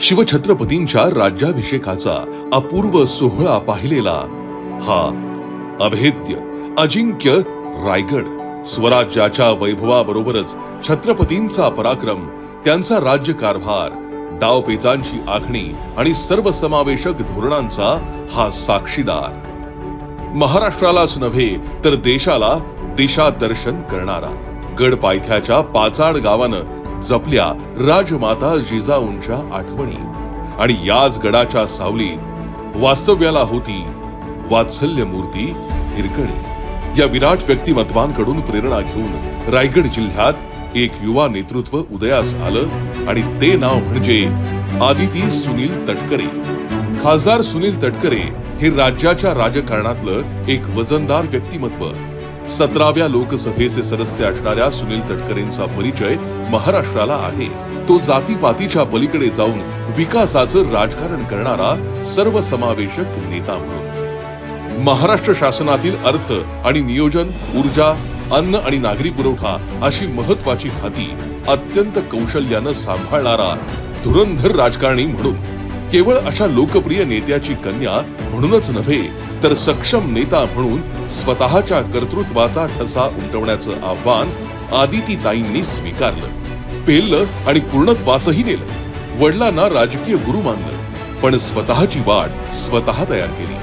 शिवछत्रपतींच्या राज्याभिषेकाचा अपूर्व सोहळा पाहिलेला हा अभेद्य अजिंक्य रायगड. स्वराज्याच्या वैभवाबरोबरच छत्रपतींचा पराक्रम त्यांचा राज्यकारभार डावपेचांची आखणी आणि सर्वसमावेशक धोरणांचा हा साक्षीदार. महाराष्ट्रालाच नव्हे तर देशाला दिशादर्शन करणारा. गड पायथ्याच्या पाचाड गावानं जपल्या राजमाता जिजाऊंच्या आठवणी. आणि याच गडाच्या सावलीत वास्तव्याला होती वात्सल्य मूर्ती हिरकणी. या विराट व्यक्तिमत्वांकडून प्रेरणा घेऊन रायगड जिल्ह्यात एक युवा नेतृत्व उदयास आलं. आणि ते नाव म्हणजे आदिती सुनील तटकरे. खासदार सुनील तटकरे हे राज्याच्या राजकारणातलं एक वजनदार व्यक्तिमत्व. सतराव्या लोकसभेचे सदस्य असणाऱ्या सुनील तटकरेंचा परिचय महाराष्ट्राला आहे. तो जातीपातीच्या पलीकडे जाऊन विकासाचं राजकारण करणारा सर्वसमावेशक नेता म्हणून. महाराष्ट्र शासनातील अर्थ आणि नियोजन ऊर्जा अन्न आणि नागरी पुरवठा अशी महत्वाची खाती अत्यंत कौशल्यानं सांभाळणारा धुरंधर राजकारणी म्हणून केवळ अशा लोकप्रिय नेत्याची कन्या म्हणूनच नव्हे तर सक्षम नेता म्हणून स्वतःच्या कर्तृत्वाचा ठसा उमटवण्याचं आव्हान आदितीताईंनी स्वीकारलं. पेललं आणि पूर्णत्वासही नेलं. वडिलांना राजकीय गुरु मानलं पण स्वतःची वाट स्वतः तयार केली.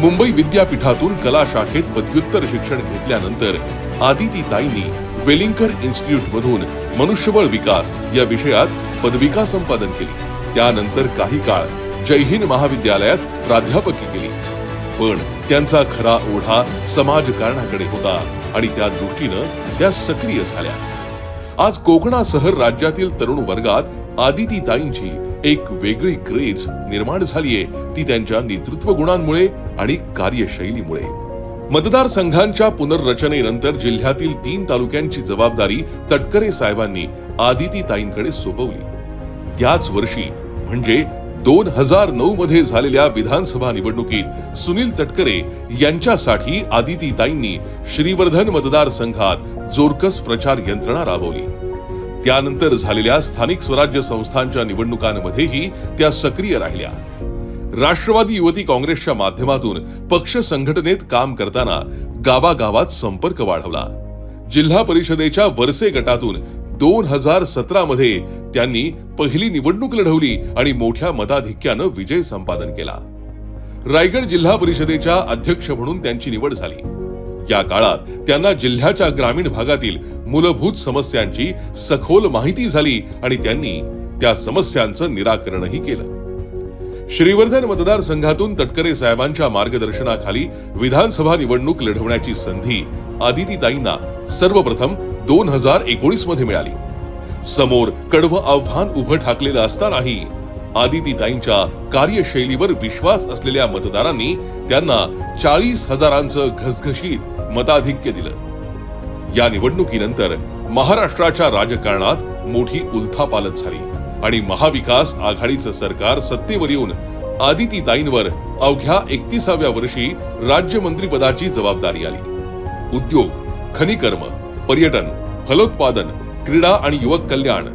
मुंबई विद्यापीठातून कला शाखेत पदव्युत्तर शिक्षण घेतल्यानंतर आदिती ताईंनी वेलिंकर इन्स्टिट्यूट मधून मनुष्यबळ विकास या विषयात पदविका संपादन केली. त्यानंतर काही काळ जयहिंद महाविद्यालयात प्राध्यापकी केली. पण त्यांचा खरा ओढा समाजकारणाकडे होता आणि त्या दृष्टीनं त्या सक्रिय झाल्या. आज कोकणासह राज्यातील तरुण वर्गात आदिती ताईंची एक वेगळी क्रेज निर्माण झालीये. ती त्यांच्या नेतृत्व गुणांमुळे आणि कार्यशैलीमुळे. मतदारसंघांच्या पुनर्रचनेनंतर जिल्ह्यातील तीन तालुक्यांची जबाबदारी तटकरे साहेबांनी आदिती ताईंकडे सोपवली. त्याच वर्षी म्हणजे दोन हजार नऊ मध्ये झालेल्या विधानसभा निवडणुकीत सुनील तटकरे यांच्यासाठी आदिती ताईंनी श्रीवर्धन मतदारसंघात जोरकस प्रचार यंत्रणा राबवली. त्यानंतर झालेल्या स्थानिक स्वराज्य संस्थांच्या निवडणुकांमध्येही त्या सक्रिय राहिल्या. राष्ट्रवादी युवती काँग्रेसच्या माध्यमातून पक्ष संघटनेत काम करताना गावागावात संपर्क वाढवला. जिल्हा परिषदेच्या वरसे गटातून दोन हजार सतरा मध्ये त्यांनी पहिली निवडणूक लढवली आणि मोठ्या मताधिक्यानं विजय संपादन केला. रायगड जिल्हा परिषदेच्या अध्यक्ष म्हणून त्यांची निवड झाली. या काळात त्यांना जिल्ह्याच्या ग्रामीण भागातील मूलभूत समस्यांची सखोल माहिती झाली आणि त्यांनी त्या समस्यांचं निराकरणही केलं. श्रीवर्धन मतदारसंघातून तटकरे साहेबांच्या मार्गदर्शनाखाली विधानसभा निवडणूक लढवण्याची संधी आदितीताईंना सर्वप्रथम दोन हजार एकोणीसमध्ये मिळाली. समोर कडवं आव्हान उभं ठाकलेलं असतानाही आदितीताईंच्या कार्यशैलीवर विश्वास असलेल्या मतदारांनी त्यांना चाळीस हजारांचं घसघशीत मताधिक्य दिलं. या निवडणुकीनंतर महाराष्ट्राच्या राजकारणात मोठी उलथापालथ झाली. आणि महाविकास आघाडीचं सरकार सत्तेवर येऊन आदितीताईंवर अवघ्या एकतीसाव्या वर्षी राज्यमंत्रीपदाची जबाबदारी आली. उद्योग खनिकर्म पर्यटन फलोत्पादन क्रीडा आणि युवक कल्याण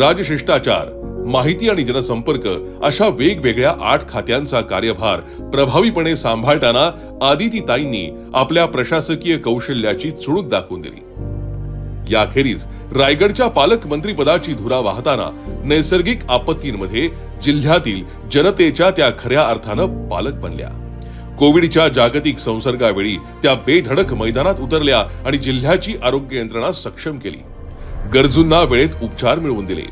राजशिष्टाचार माहिती आणि जनसंपर्क अशा वेगवेगळ्या आठ खात्यांचा कार्यभार प्रभावीपणे सांभाळताना आदितीताईंनी आपल्या प्रशासकीय कौशल्याची चुणूक दाखवून दिली. याखेरीज रायगडच्या पालकमंत्री पदाची धुरा वाहताना नैसर्गिक आपत्तींमध्ये जिल्ह्यातील जनतेच्या त्या खऱ्या अर्थानं पालक बनल्या. कोविडच्या जागतिक संसर्गावेळी त्या बेधडक मैदानात उतरल्या आणि जिल्ह्याची आरोग्य यंत्रणा सक्षम केली. गरजूंना वेळेत उपचार मिळवून दिले.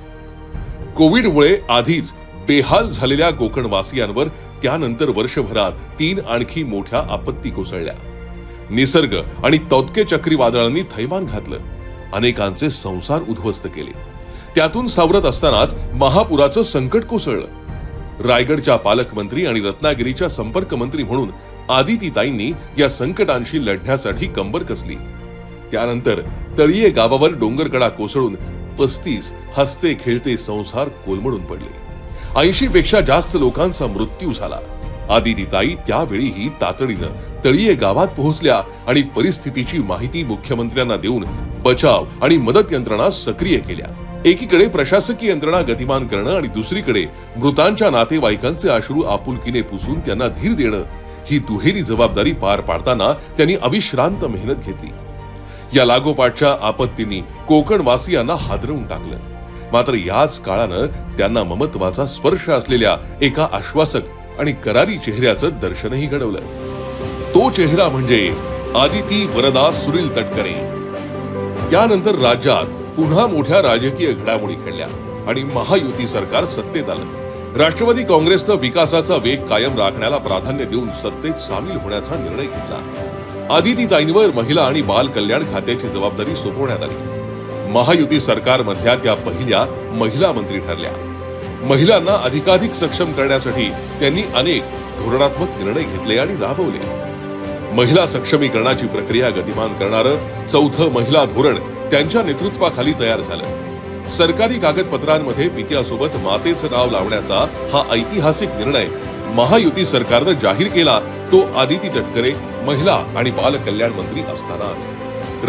कोविडमुळे आधीच बेहाल झालेल्या कोकणवासियांवर त्यानंतर वर्षभरात तीन आणखी मोठ्या आपत्ती कोसळल्या. निसर्ग आणि तौतके चक्रीवादळांनी थैमान घातलं. अनेकांचे संसार उद्ध्वस्त केले. त्यातून सावरत असतानाच महापुराचं संकट कोसळलं. रायगडच्या पालकमंत्री आणि रत्नागिरीच्या संपर्कमंत्री म्हणून आदितीताईंनी या संकटांशी लढण्यासाठी कंबर कसली. त्यानंतर तळीये गावावर डोंगरकडा कोसळून पस्तीस हसते खेळते संसार कोलमडून पडले. ऐंशी पेक्षा जास्त लोकांचा मृत्यू झाला. आदितीताई त्यावेळीही तातडीनं तळीये गावात पोहोचल्या आणि परिस्थितीची माहिती मुख्यमंत्र्यांना देऊन बचाव आणि मदत यंत्रणा सक्रिय केल्या. एकीकडे प्रशासकीय यंत्रणा गतिमान करणं आणि दुसरीकडे मृतांच्या नातेवाईकांचे अश्रू आपुलकीने पुसून त्यांना धीर देणं ही दुहेरी जबाबदारी पार पाडताना त्यांनी अविश्रांत मेहनत घेतली. या लागोपाठच्या आपत्तींनी कोकणवासियांना हादरवून टाकलं. मात्र याच काळानं त्यांना ममत्वाचा स्पर्श असलेल्या एका आश्वासक आणि करारी चेहऱ्याचं दर्शनही घडवलं. तो चेहरा म्हणजे आदिती वरदा सुनील तटकरे. यानंतर राज्यात पुन्हा मोठ्या राजकीय घडामोडी घडल्या आणि महायुती सरकार सत्तेत आलं. राष्ट्रवादी काँग्रेसनं विकासाचा वेग कायम राखण्याला प्राधान्य देऊन सत्तेत सामील होण्याचा निर्णय घेतला. आदितीताईंवर महिला आणि बाल कल्याण खात्याची जबाबदारी सोपवण्यात आली. महायुती सरकारमधल्या त्या पहिल्या महिला मंत्री ठरल्या. महिलांना अधिकाधिक सक्षम करण्यासाठी त्यांनी अनेक धोरणात्मक निर्णय घेतले आणि राबवले. महिला सक्षमीकरणाची प्रक्रिया गतिमान करणारं चौथं महिला धोरण त्यांच्या नेतृत्वाखाली तयार झालं. सरकारी कागदपत्रांमध्ये पित्यासोबत मातेचं नाव लावण्याचा हा ऐतिहासिक निर्णय महायुती सरकारनं जाहीर केला तो आदिती तटकरे महिला आणि बाल कल्याण मंत्री असतानाच.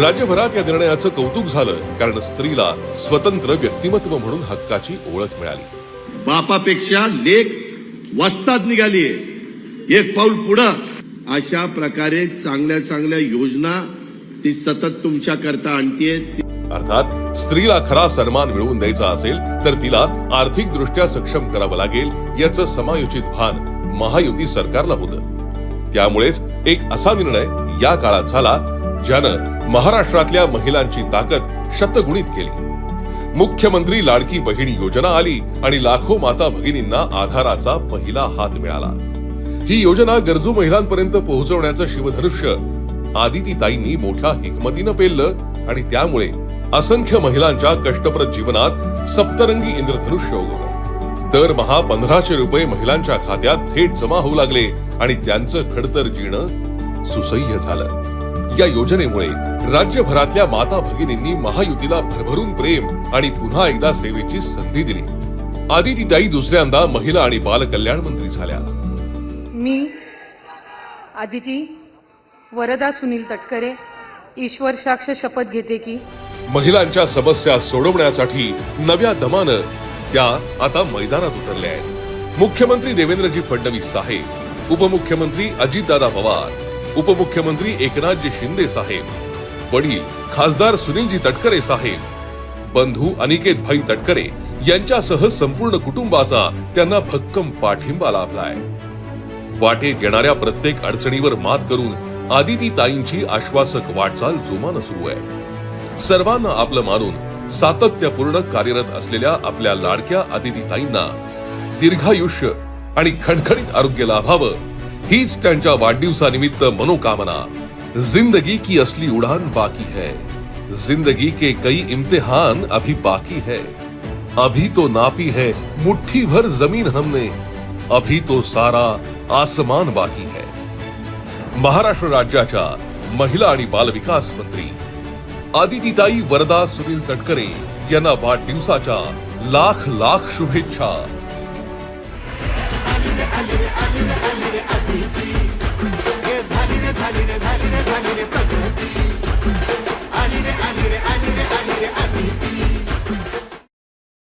राज्यभरात या निर्णयाचं कौतुक झालं कारण स्त्रीला स्वतंत्र व्यक्तिमत्व म्हणून हक्काची ओळख मिळाली. बापापेक्षा लेख वस्ताद निघालीये. एक पाऊल पुढं अशा प्रकारे चांगल्या चांगल्या योजना ती सतत तुमच्या करता आणतीये. अर्थात स्त्रीला खरा सन्मान मिळवून द्यायचा असेल तर तिला आर्थिक दृष्ट्या सक्षम करावं लागेल याचं समायोजित भान महायुती सरकारला होतं. त्यामुळेच एक असा निर्णय या काळात झाला ज्यानं महाराष्ट्रातल्या महिलांची ताकद शतगुणित केली. मुख्यमंत्री लाडकी बहीण योजना आली आणि लाखो माता भगिनींना आधाराचा पहिला हात मिळाला. ही योजना गरजू महिलांपर्यंत पोहोचवण्याचं शिवधनुष्य. आदितीताईंनी मोठ्या हिकमतीनं पेललं आणि त्यामुळे असंख्य महिलांच्या कष्टप्रद जीवनात सप्तरंगी इंद्रधनुष्य उगवलं दरमहा पंधराशे रुपये महिलांच्या खात्यात थेट जमा होऊ लागले आणि त्यांचं खडतर जीण सुसह्य झालं. या योजनेमुळे राज्यभरातल्या माता भगिनींनी महायुतीला भरभरून प्रेम आणि पुन्हा एकदा सेवेची संधी दिली. आदितीताई दुसऱ्यांदा महिला आणि बालकल्याण मंत्री झाल्या. आदिती वरदा सुनील तटकरे ईश्वर साक्ष शपथ घेते की? महिलांच्या समस्या सोडवण्यासाठी नव्या दमानं त्या आता मैदानात उतरल्या आहेत. मुख्यमंत्री देवेंद्रजी फडणवीस साहेब उपमुख्यमंत्री अजितदादा पवार उपमुख्यमंत्री एकनाथजी शिंदे साहेब वडील खासदार सुनीलजी तटकरे साहेब बंधू अनिकेत भाई तटकरे यांच्यासह संपूर्ण कुटुंबाचा त्यांना भक्कम पाठिंबा लाभलाय. वाटेत येणाऱ्या प्रत्येक अडचणीवर मात करून आदिती ताईंची आश्वासक वाटचाल जोमानं सुरू आहे. सर्वांना आपलं मानून सातत्यपूर्ण कार्यरत असलेल्या आपल्या लाडक्या आदिती ताईंना दीर्घायुष्य आणि खणखणीत आरोग्य लाभावं हीच त्यांच्या वाढदिवसानिमित्त मनोकामना. जिंदगी की असली उड़ान बाकी है. जिंदगी के कई इम्तिहान अभी बाकी है. अभी तो नापी है मुट्ठी भर जमीन हमने। अभी तो सारा आसमान बाकी है महाराष्ट्र राज्याच्या महिला आणि बालविकास मंत्री आदितीताई वरदा सुनील तटकरे यांना वाढदिवसाच्या लाख लाख शुभेच्छा झाली रे